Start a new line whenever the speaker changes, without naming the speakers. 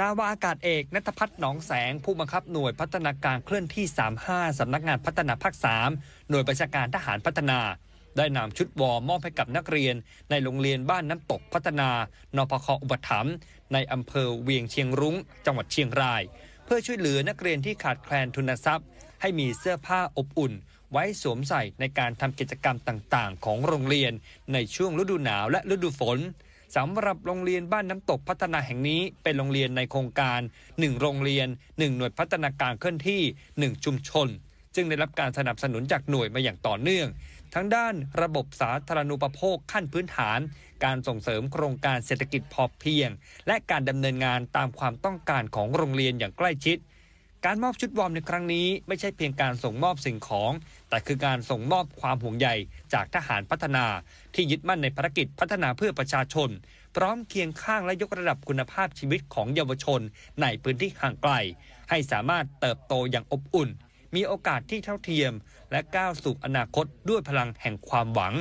นาวาอากาศเอกนัทพัฒน์หนองแสง ผู้บังคับหน่วยพัฒนาการเคลื่อนที่ 35 สำนักงานพัฒนาภาค 3 หน่วยประชาการทหารพัฒนา ได้นำชุดวอมอบให้กับนักเรียน ในโรงเรียนบ้านน้ำตกพัฒนานพคอุปถัมภ์ในอำเภอเวียงเชียงรุ้ง จังหวัดเชียงราย เพื่อช่วยเหลือนักเรียนที่ขาดแคลนทุนทรัพย์ ให้มีเสื้อผ้าอบอุ่น ไว้สวมใส่ในการทำกิจกรรมต่างๆ ของโรงเรียน ในช่วงฤดูหนาวและฤดูฝน สำหรับโรงเรียนบ้านน้ำตกพัฒนาแห่งนี้เป็นโรงเรียนในโครงการ 1 โรงเรียน 1 หน่วยพัฒนาการเคลื่อนที่ 1 ชุมชน จึงได้รับการสนับสนุนจากหน่วยมาอย่างต่อเนื่อง ทั้งด้านระบบสาธารณูปโภคขั้นพื้นฐาน การส่งเสริมโครงการเศรษฐกิจพอเพียง และการดำเนินงานตามความต้องการของโรงเรียนอย่างใกล้ชิด การมอบชุดวอร์มในครั้งนี้ไม่ใช่เพียงการส่งมอบสิ่งของ แต่คือการส่งมอบความห่วงใยจากทหารพัฒนา ที่ยึดมั่นในภารกิจพัฒนาเพื่อประชาชน พร้อมเคียงข้างและยกระดับคุณภาพชีวิตของเยาวชน ในพื้นที่ห่างไกล ให้สามารถเติบโตอย่างอบอุ่น มีโอกาสที่เท่าเทียม และก้าวสู่อนาคตด้วยพลังแห่งความหวัง